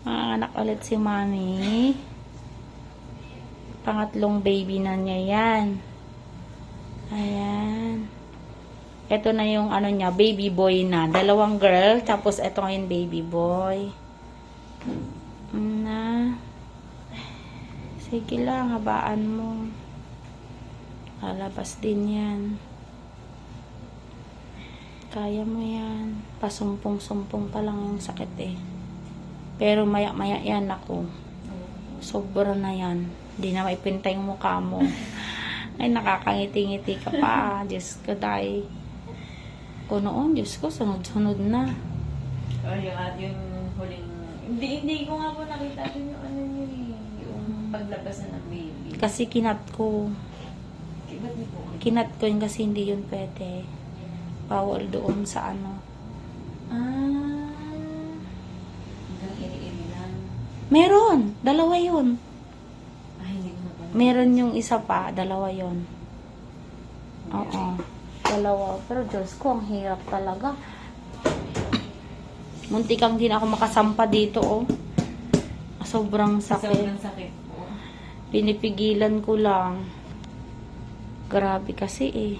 Manganak ulit si Mami. Pangatlong baby na niya yan. Ayan. Ito na yung ano niya, baby boy na. Dalawang girl, tapos ito ngayon baby boy. Na. Sige lang, habaan mo. Lalabas din yan. Kaya mo yan. Pasumpong-sumpong pa lang yung sakit eh. Pero maya-maya yan ako. Sobra na yan. Hindi na maipintay yung mukha mo. Ay, nakakangiti-ngiti ka pa. Diyos ko, day. Kung noon, Diyos ko, sunod-sunod na. Oh, yung yung huling... Hindi, hindi ko nga po nakita dun yung ano niyo eh. Yung paglabas na ng baby. Kasi kinat ko. Ba't niyo po? Kinat ko yun kasi hindi yun pwede. Bawal doon sa ano. Ah. Meron! Dalawa yun. Ay, hindi ko na pa. Meron yung isa pa. Dalawa yun. Oo. Dalawa. Pero Diyos ko, ang hirap talaga. Muntikang din ako makasampa dito, oh. Sobrang sakit. Sobrang sakit po. Pinipigilan ko lang. Grabe kasi eh.